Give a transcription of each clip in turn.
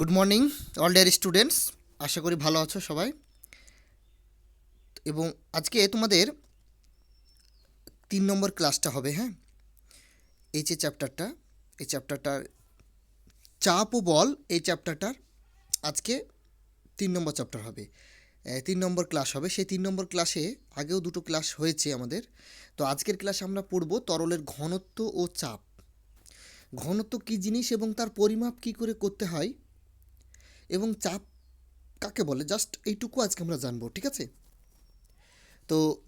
Good morning all dear students আশা করি ভালো আছো সবাই। এবং আজকে তোমাদের তিন নম্বর ক্লাসটা হবে হ্যাঁ? এই যে চ্যাপ্টারটা এই চ্যাপ্টারটার চাপ ও বল, এই চ্যাপ্টারটার আজকে তিন নম্বর চ্যাপ্টার হবে। তিন নম্বর ক্লাস হবে। সেই তিন নম্বর ক্লাসে আগেও দুটো ক্লাস হয়েছে আমাদের। তো আজকের ক্লাসে আমরা পড়ব তরলের ঘনত্ব ও চাপ। ঘনত্ব কী জিনিস এবং তার পরিমাপ কী করে করতে হয়? এবং চাপ কাকে বলে? জাস্ট এইটুকু আজকে আমরা জানব, ঠিক আছে? তো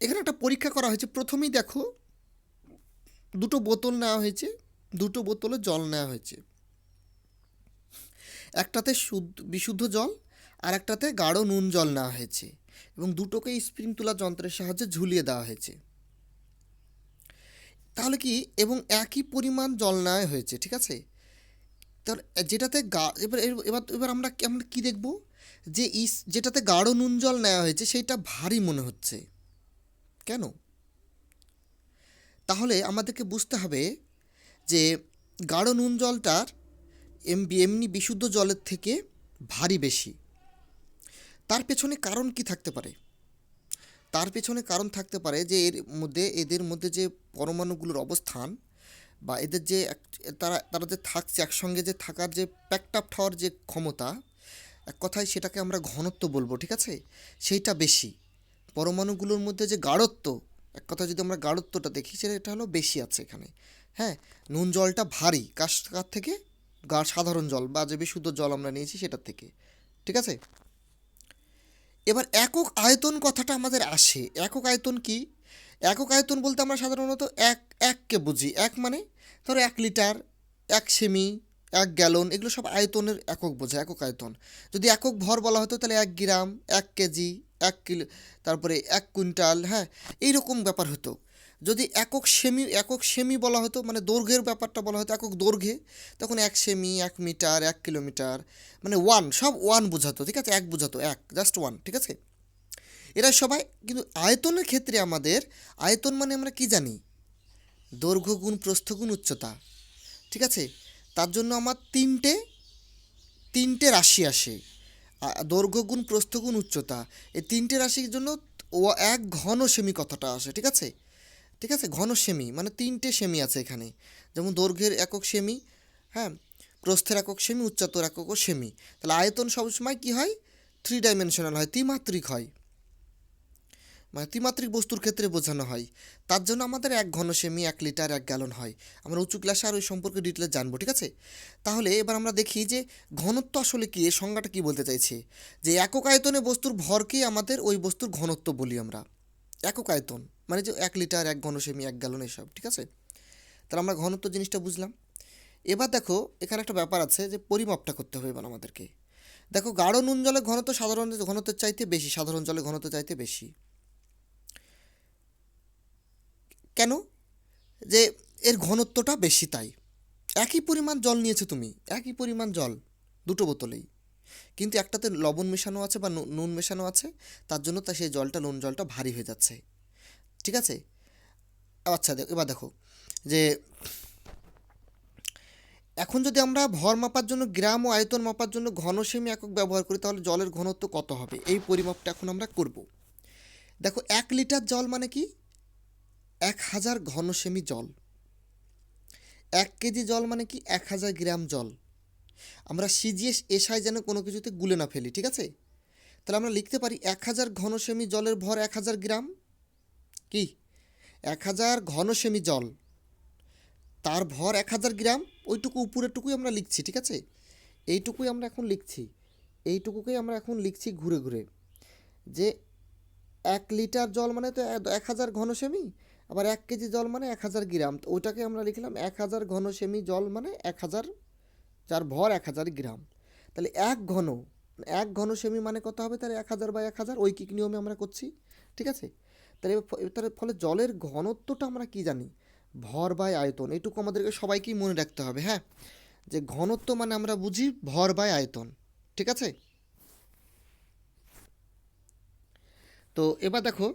এখানে একটা পরীক্ষা করা হয়েছে। প্রথমেই দেখো, দুটো বোতল নেওয়া হয়েছে, দুটো বোতলে জল নেওয়া হয়েছে। একটাতে শুদ্ধ, বিশুদ্ধ জল, আর একটাতে গাঢ় নুন জল নেওয়া হয়েছে এবং দুটোকে স্প্রিং তোলা যন্ত্রের সাহায্যে ঝুলিয়ে দেওয়া হয়েছে। তাহলে কি? এবং একই পরিমাণ জল নেওয়া হয়েছে, ঠিক আছে? তার, যেটাতে গা, এবার এবার এবার আমরা আমরা কী দেখব? যে ইস, যেটাতে গাঢ় নুন জল নেওয়া হয়েছে, সেইটা ভারী মনে হচ্ছে। কেন? তাহলে আমাদেরকে বুঝতে হবে যে গাঢ় নুন জলটার এম- এমনি বিশুদ্ধ জলের থেকে ভারী বেশি। তার পেছনে কারণ কি থাকতে পারে? তার পেছনে কারণ থাকতে পারে যে এর মধ্যে, এদের মধ্যে যে পরমাণুগুলোর অবস্থান বা এদের যে তারা তারা যে থাকছে, একসঙ্গে যে থাকার যে প্যাকড আপ হওয়ার যে ক্ষমতা, এক কথায় সেটাকে আমরা ঘনত্ব বলব, ঠিক আছে? সেইটা বেশি। পরমাণুগুলোর মধ্যে যে গাঢ়ত্ব, এক কথা যদি আমরা গাঢ়ত্বটা দেখি, সেটা, এটা হলো বেশি আছে এখানে। হ্যাঁ? নুন জলটা ভারী কার থেকে? গা, সাধারণ জল বা যে বিশুদ্ধ জল আমরা নিয়েছি সেটার থেকে, ঠিক আছে? এবার একক আয়তন কথাটা আমাদের আসে। একক আয়তন কি? একক আয়তন বলতে আমরা সাধারণত এক, এককে বুঝি। এক মানে ধরো এক লিটার, এক সেমি, এক গ্যালন, এগুলো সব আয়তনের একক বোঝায়, একক আয়তন। যদি একক ভর বলা হতো তাহলে এক গ্রাম, এক কেজি, এক কিলো, তারপরে এক কুইন্টাল হ্যাঁ এইরকম ব্যাপার হতো। যদি একক সেমি একক সেমি বলা হতো মানে দৈর্ঘ্যের ব্যাপারটা বলা হতো, একক দৈর্ঘ্যে, তখন এক সেমি, এক মিটার, এক কিলোমিটার মানে ওয়ান, সব ওয়ান বোঝাতো, ঠিক আছে? এক বোঝাতো, এক, জাস্ট ওয়ান, ঠিক আছে? এরা সবাই কিন্তু আয়তনের ক্ষেত্রে আমাদের, আয়তন মানে আমরা কি জানি? দৈর্ঘ্য গুণ, প্রস্থ গুণ, উচ্চতা। ঠিক আছে? তার জন্য আমার তিনটে তিনটে রাশি আসে। দৈর্ঘ্য গুণ, প্রস্থ গুণ, উচ্চতা। এই তিনটে রাশির জন্য ও এক ঘন সেমি কথাটা আসে, ঠিক আছে? ঠিক আছে? ঘন সেমি মানে তিনটে সেমি আছে এখানে। যেমন দৈর্ঘ্যের একক সেমি হ্যাঁ? প্রস্থের একক সেমি, উচ্চতার এককও সেমি। তাহলে আয়তন সবসময় কি হয়? থ্রি ডাইমেনশনাল হয়, ত্রিমাত্রিক হয়। মানে ত্রিমাত্রিক বস্তুর ক্ষেত্রে বোঝানো হয়। তার জন্য আমাদের এক ঘন সেমি এক লিটার, এক গ্যালন হয়। আমরা উঁচু ক্লাসে আর ওই সম্পর্কে ডিটেলে জানব, ঠিক আছে? তাহলে এবার আমরা দেখি যে ঘনত্ব আসলে কী, এর সংজ্ঞাটা কী বলতে চাইছে? যে একক আয়তনে বস্তুর ভরকেই আমাদের ওই বস্তুর ঘনত্ব বলি আমরা। একক আয়তন মানে যে এক লিটার, এক ঘন সেমি এক গ্যালন এসব, ঠিক আছে? তাহলে আমরা ঘনত্ব জিনিসটা বুঝলাম। এবার দেখো, এখানে একটা ব্যাপার আছে যে পরিমাপটা করতে হবে এবার আমাদেরকে। দেখো, গাঢ় নুন জলের ঘনত্ব সাধারণ, ঘনত্বের চাইতে বেশি, সাধারণ জলের ঘনত্ব চাইতে বেশি। কেন? যে এর ঘনত্বটা বেশি তাই। একই পরিমাণ জল নিয়েছো তুমি, একই পরিমাণ জল, দুটো বোতলেই। কিন্তু একটাতে লবণ মেশানো আছে বা নুন মেশানো আছে, তার জন্য তা সেই জলটা, নুন জলটা ভারী হয়ে যাচ্ছে। ঠিক আছে? আচ্ছা এবার দেখো, যে এখন যদি আমরা ভর মাপার জন্য, গ্রাম ও আয়তন মাপার জন্য ঘন সেমি একক ব্যবহার করি, তাহলে জলের ঘনত্ব কত হবে? এই পরিমাপটা এখন আমরা করব। দেখো, এক লিটার জল মানে কি? এক হাজার ঘন সেমি জল। এক কেজি জল মানে কি এক হাজার গ্রাম জল? আমরা সিজিয়ে এসায় যেন কোনো কিছুতে গুলে না ফেলি, ঠিক আছে? তাহলে আমরা লিখতে পারি এক হাজার ঘন সেমি জলের ভর এক হাজার গ্রাম? কি? এক হাজার ঘন সেমি জল। তার ভর এক হাজার গ্রাম, ওইটুকু উপরেরটুকুই আমরা লিখছি, ঠিক আছে? এইটুকুই আমরা এখন লিখছি। এইটুকুকেই আমরা এখন লিখছি ঘুরে ঘুরে। যে এক লিটার জল মানে তো এক হাজার ঘন সেমি? আবার এক কেজি জল মানে এক হাজার গ্রাম। তো ওইটাকে আমরা লিখলাম এক হাজার ঘন সেমি জল মানে এক হাজার, যার ভর এক হাজার গ্রাম। তাহলে এক ঘন এক ঘন সেমি মানে কত হবে? তাহলে এক হাজার বাই এক হাজার ঐকিক নিয়মে আমরা করছি। ঠিক আছে? তাহলে তার ফলে জলের ঘনত্বটা আমরা কি জানি? ভর বাই আয়তন। এটুকু আমাদেরকে সবাইকেই মনে রাখতে হবে হ্যাঁ? যে ঘনত্ব মানে আমরা বুঝি ভর বাই আয়তন। ঠিক আছে? তো এবার দেখো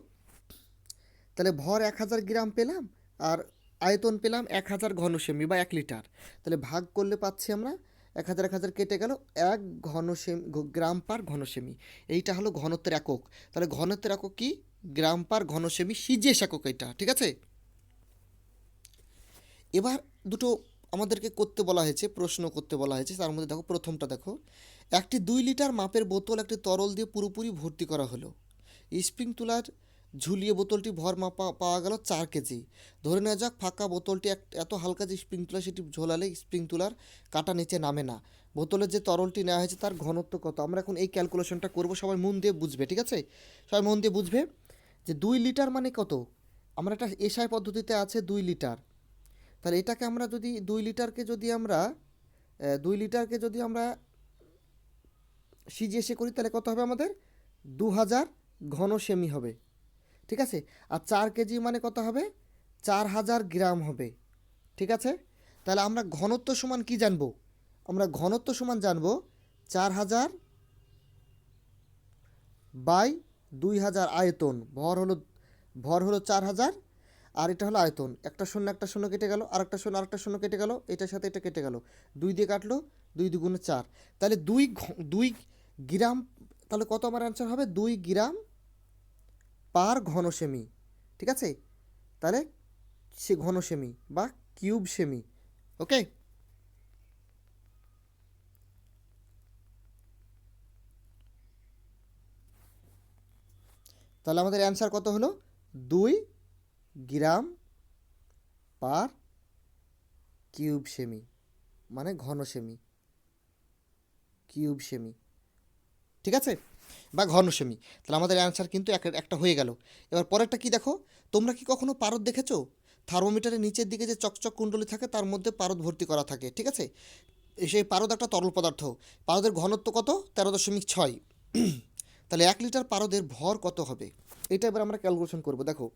তাহলে ভর এক হাজার গ্রাম পেলাম আর আয়তন পেলাম এক হাজার ঘন সেমি বা এক লিটার। তাহলে ভাগ করলে পাচ্ছি আমরা এক হাজার এক হাজার কেটে গেল এক ঘন সেমি গ্রাম পার ঘন সেমি এইটা হলো ঘনত্বের একক। তাহলে ঘনত্বের একক কি? গ্রাম পার ঘন সেমি সিজিএস একক এটা, ঠিক আছে? এবার দুটো আমাদেরকে করতে বলা হয়েছে, প্রশ্ন করতে বলা হয়েছে, তার মধ্যে দেখো প্রথমটা দেখো। একটি দুই লিটার মাপের বোতল একটি তরল দিয়ে পুরোপুরি ভর্তি করা হলো। স্প্রিং তুলার ঝুলিয়ে বোতলটি ভর মাপা পাওয়া গেল চার কেজি। ধরে নেওয়া যাক, ফাঁকা বোতলটি এক, এত হালকা যে স্প্রিং তুলা, সেটি ঝোলালে স্প্রিং তুলার কাটা নিচে নামে না। বোতলের যে তরলটি নেওয়া হয়েছে তার ঘনত্ব কত? আমরা এখন এই ক্যালকুলেশনটা করব, সবাই মন দিয়ে বুঝবে, ঠিক আছে? সবাই মন দিয়ে বুঝবে যে দুই লিটার মানে কত? আমরা একটা এসআই পদ্ধতিতে আছে দুই লিটার। তাহলে এটাকে আমরা যদি দুই লিটারকে যদি আমরা দুই লিটারকে যদি আমরা সিজিএসে করি, তাহলে কত হবে আমাদের? দু হাজার ঘন সেমি হবে। ঠিক আছে? আর চার কেজি মানে কত হবে? চার হাজার গ্রাম হবে। ঠিক আছে? তাহলে আমরা ঘনত্ব সমান কি জানব? আমরা ঘনত্ব সমান জানব চার হাজার বাই দুই হাজার আয়তন। ভর হলো ভর হলো চার হাজার, আর এটা হলো আয়তন। একটা শূন্য একটা শূন্য কেটে গেল আর একটা শূন্য, আরেকটা শূন্য কেটে গেল, এটার সাথে এটা কেটে গেল। দুই দিয়ে কাটলো, দুই দুগুণে চার। তাহলে দুই দুই গ্রাম, তাহলে কত আমার অ্যান্সার হবে? দুই গ্রাম পার ঘন সেমি ঠিক আছে? তাহলে সে ঘন সেমি বা কিউব সেমি, ওকে? তাহলে আমাদের অ্যান্সার কত হলো? দুই গ্রাম পার কিউব সেমি মানে ঘন সেমি কিউব সেমি, ঠিক আছে? বা ঘন সেমি তাহলে আমাদের অ্যান্সার কিন্তু এক, একটা হয়ে গেল। এবার পরেরটা কি দেখো? তোমরা কি কখনো পারদ দেখেছ? থার্মোমিটারের নিচের দিকে যে চকচক কুণ্ডলী থাকে, তার মধ্যে পারদ ভর্তি করা থাকে, ঠিক আছে? সেই পারদ একটা তরল পদার্থ। পারদের ঘনত্ব কত? তেরো দশমিক ছয়। তাহলে এক লিটার পারদের ভর কত হবে? এটা এবার আমরা ক্যালকুলেশন করব। দেখো,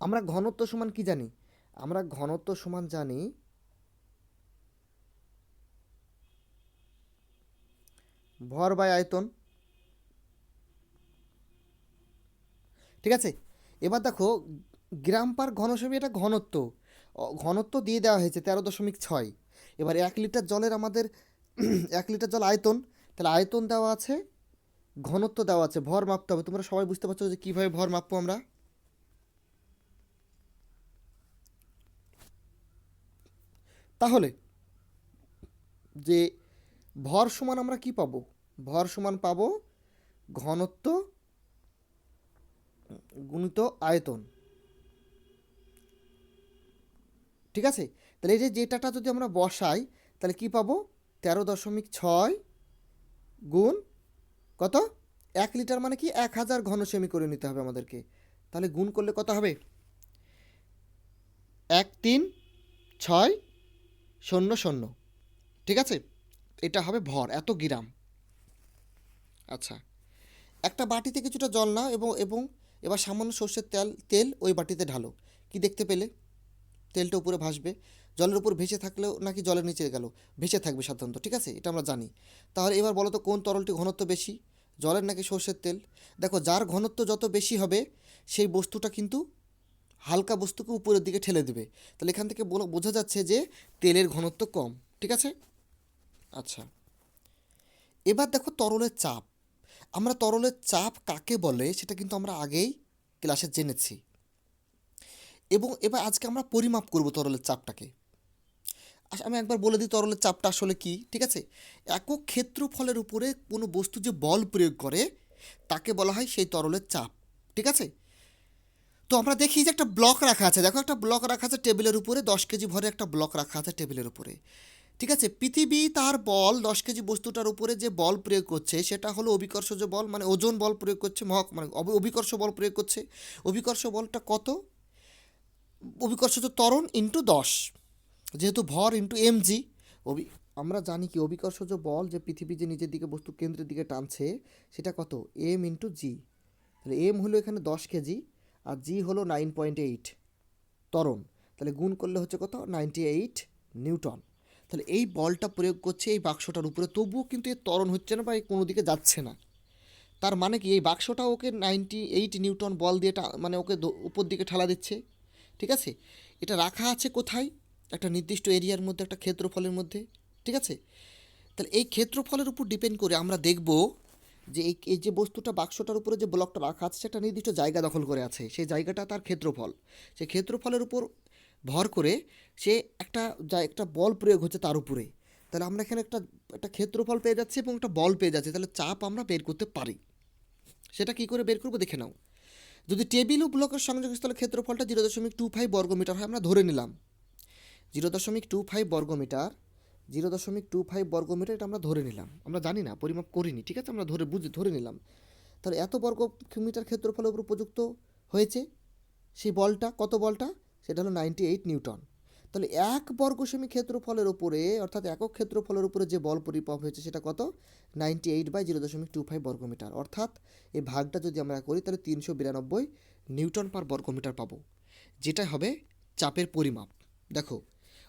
আমরা ঘনত্ব সমান কি জানি? আমরা ঘনত্ব সমান জানি ভর বাই আয়তন। ঠিক আছে? এবার দেখো, গ্রাম পার ঘনসেমি এটা ঘনত্ব। ঘনত্ব দিয়ে দেওয়া হয়েছে তেরো দশমিক ছয়। এবার এক লিটার জলের আমাদের এক লিটার জল আয়তন, তাহলে আয়তন দেওয়া আছে, ঘনত্ব দেওয়া আছে, ভর মাপতে হবে। তোমরা সবাই বুঝতে পারছ যে কীভাবে ভর মাপবো আমরা? তাহলে, যে ভর সমান আমরা কি পাবো? ভর সমান পাবো ঘনত্ব গুণিত আয়তন। ঠিক আছে? তাহলে এই যে যেটাটা যদি আমরা বসাই, তাহলে কি পাবো? তেরো দশমিক ছয় গুণ কত? এক লিটার মানে কি এক হাজার ঘন সেমি করে নিতে হবে আমাদেরকে। তাহলে গুণ করলে কত হবে? এক তিন ছয় শূন্য শূন্য। ঠিক আছে? এটা হবে ভর, এত গ্রাম। আচ্ছা একটা বাটিতে কিছুটা জল নাও এবং এবং এবার সামান্য সর্ষের তেল তেল ওই বাটিতে ঢালো। কি দেখতে পেলে? তেলটা উপরে ভাসবে। জলের উপর ভেসে থাকলেও নাকি জলের নিচে গেল। ভেসে থাকবে সাধারণত, ঠিক আছে? এটা আমরা জানি। তাহলে এবার বলো তো, কোন তরলটি ঘনত্ব বেশি? জলের নাকি সর্ষের তেল? দেখো, যার ঘনত্ব যত বেশি হবে, সেই বস্তুটা কিন্তু হালকা বস্তুকে উপরের দিকে ঠেলে দেবে। তাহলে এখান থেকে বোঝা যাচ্ছে যে তেলের ঘনত্ব কম, ঠিক আছে? আচ্ছা। এবার দেখো তরলের চাপ। আমরা তরলের চাপ কাকে বলে সেটা কিন্তু আমরা আগেই ক্লাসে জেনেছি। এবং এবার আজকে আমরা পরিমাপ করব তরলের চাপটাকে। আচ্ছা, আমি একবার বলে দিই তরলের চাপটা আসলে কি ঠিক আছে? একক ক্ষেত্রফলের উপরে কোনো বস্তু যে বল প্রয়োগ করে তাকে বলা হয় সেই তরলের চাপ ঠিক আছে? তো আমরা দেখি যে একটা ব্লক রাখা আছে। দেখো একটা ব্লক রাখা আছে টেবিলের উপরে দশ কেজি ভরে একটা ব্লক রাখা আছে টেবিলের উপরে। ঠিক আছে? পৃথিবী তার বল, দশ কেজি বস্তুটার উপরে যে বল প্রয়োগ করছে, সেটা হলো অভিকর্ষজ বল মানে ওজন বল প্রয়োগ করছে, মহক মানে অভিকর্ষ বল প্রয়োগ করছে। অভিকর্ষ বলটা কত? অভিকর্ষজ ত্বরণ ইন্টু দশ। যেহেতু ভর ইন্টু এমজি অভি আমরা জানি কি, অভিকর্ষজ বল যে পৃথিবী যে নিজের দিকে বস্তু কেন্দ্রের দিকে টানছে, সেটা কত? এম ইন্টু জি তাহলে এম হলো এখানে দশ কেজি, আর জি হলো নাইন পয়েন্ট এইট ত্বরণ। তাহলে গুণ করলে হচ্ছে কত? Ninety eight newton. তাহলে এই বলটা প্রয়োগ করছে এই বাক্সটার উপরে। তবুও কিন্তু এর ত্বরণ হচ্ছে না বা কোনো দিকে যাচ্ছে না। তার মানে কি? এই বাক্সটা ওকে নাইনটি এইট নিউটন বল দিয়ে মানে ওকে উপর দিকে ঠেলা দিচ্ছে। ঠিক আছে? এটা রাখা আছে কোথায়? একটা নির্দিষ্ট এরিয়ার মধ্যে, একটা ক্ষেত্রফলের মধ্যে। ঠিক আছে? তাহলে এই ক্ষেত্রফলের উপর ডিপেন্ড করে আমরা দেখব যে এই এই যে বস্তুটা বাক্সটার উপরে যে ব্লকটা রাখা আছে, সেটা নির্দিষ্ট জায়গা দখল করে আছে। সেই জায়গাটা তার ক্ষেত্রফল। সেই ক্ষেত্রফলের উপর ভর করে সে একটা যা একটা বল প্রয়োগ হচ্ছে তার উপরে। তাহলে আমরা এখানে একটা একটা ক্ষেত্রফল পেয়ে যাচ্ছি এবং একটা বল পেয়ে যাচ্ছে, তাহলে চাপ আমরা বের করতে পারি। সেটা কী করে বের করব? দেখে নাও। যদি টেবিল ও ব্লকের সংযোগস্থলের ক্ষেত্রফলটা জিরো দশমিক টু ফাইভ বর্গমিটার হয়, আমরা ধরে নিলাম। জিরো দশমিক টু ফাইভ বর্গমিটার, জিরো দশমিক টু ফাইভ বর্গমিটার, এটা আমরা ধরে নিলাম। আমরা জানি না, পরিমাপ করিনি, ঠিক আছে? আমরা ধরে বুঝে, ধরে নিলাম। তাহলে এত বর্গ মিটার ক্ষেত্রফলের উপর উপযুক্ত হয়েছে? সেই বলটা, কত বলটা? সেটা হলো নাইনটি এইট নিউটন। তাহলে এক বর্গ সেমি ক্ষেত্রফলের উপরে, অর্থাৎ একক ক্ষেত্রফলের উপরে যে বল পরিমাপ হয়েছে সেটা কত? নাইনটি এইট বাই জিরো দশমিক টু ফাইভ বর্গমিটার। অর্থাৎ এই ভাগটা যদি আমরা করি, তাহলে তিনশো বিরানব্বই নিউটন পার বর্গমিটার পাবো। যেটা হবে চাপের পরিমাপ। দেখো,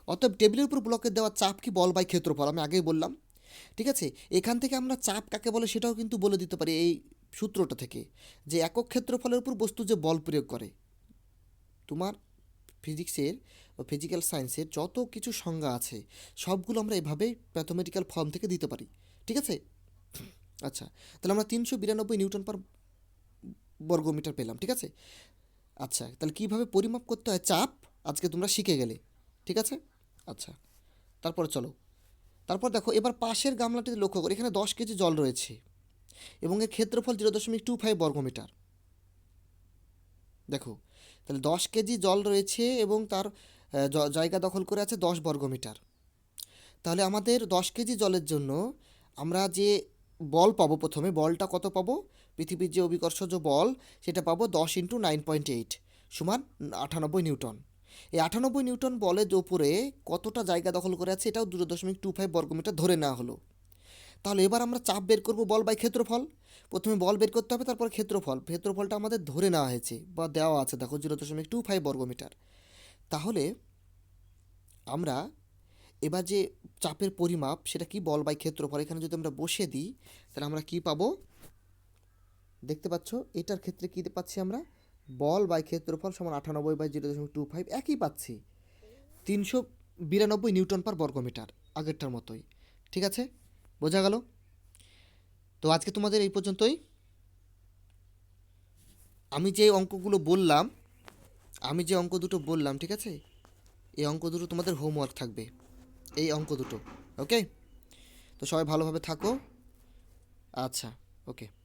অতএব টেবিলের উপর ব্লকের দেওয়া চাপ কি বল বাই ক্ষেত্রফল? আমি আগেই বললাম। ঠিক আছে? এখান থেকে আমরা চাপ কাকে বলে সেটাও কিন্তু বলে দিতে পারি এই সূত্রটা থেকে। যে একক ক্ষেত্রফলের উপর বস্তু যে বল প্রয়োগ করে, তোমার ফিজিক্সের বা ফিজিক্যাল সায়েন্সের যত কিছু সংজ্ঞা আছে, সবগুলো আমরা এভাবে ম্যাথমেটিক্যাল ফর্ম থেকে দিতে পারি। ঠিক আছে? আচ্ছা তাহলে আমরা তিনশো বিরানব্বই নিউটন পার বর্গমিটার পেলাম, ঠিক আছে? আচ্ছা তাহলে কীভাবে পরিমাপ করতে হয় চাপ? আজকে তোমরা শিখে গেলে, ঠিক আছে? আচ্ছা তারপর চলো। তারপর দেখো, এবার পাশের গামলাটিতে লক্ষ্য করি, এখানে দশ কেজি জল রয়েছে এবং এর ক্ষেত্রফল জিরো দশমিক টু ফাইভ বর্গমিটার। দেখো তাহলে দশ কেজি জল রয়েছে এবং তার জায়গা দখল করে আছে দশ বর্গমিটার। তাহলে আমাদের দশ কেজি জলের জন্য আমরা যে বল পাবো প্রথমে, বলটা কত পাবো? পৃথিবীর যে অভিকর্ষজ বল, সেটা পাবো দশ ইন্টু নাইন পয়েন্ট এইট সমান আটানব্বই নিউটন। এই আটানব্বই নিউটন বলের ওপরে কতটা জায়গা দখল করে আছে, এটাও দুটো দশমিক টু ফাইভ বর্গমিটার ধরে নেওয়া হলো। তাহলে এবার আমরা চাপ বের করব বল বাই ক্ষেত্রফল। প্রথমে বল বের করতে হবে, তারপর ক্ষেত্রফল। ক্ষেত্রফলটা আমাদের ধরে নেওয়া হয়েছে বা দেওয়া আছে, দেখো জিরো দশমিক টু ফাইভ বর্গমিটার। তাহলে আমরা এবার যে চাপের পরিমাপ, সেটা কি বল বাই ক্ষেত্রফল? এখানে যদি আমরা বসে দিই, তাহলে আমরা কি পাবো? দেখতে পাচ্ছ, এটার ক্ষেত্রে কী পাচ্ছি আমরা? বল বাই ক্ষেত্রফল সমান আটানব্বই বাই জিরো দশমিক টু ফাইভ, একই পাচ্ছি। তিনশো বিরানব্বই নিউটন পার বর্গমিটার আগেরটার মতোই। ঠিক আছে? বোঝা গেল? তো আজকে তোমাদের এই পর্যন্তই। আমি যে অঙ্কগুলো বললাম, আমি যে অঙ্ক দুটো বললাম, ঠিক আছে? এই অঙ্ক দুটো তোমাদের হোমওয়ার্ক থাকবে। এই অঙ্ক দুটো ওকে তো সবাই ভালোভাবে থাকো। আচ্ছা ওকে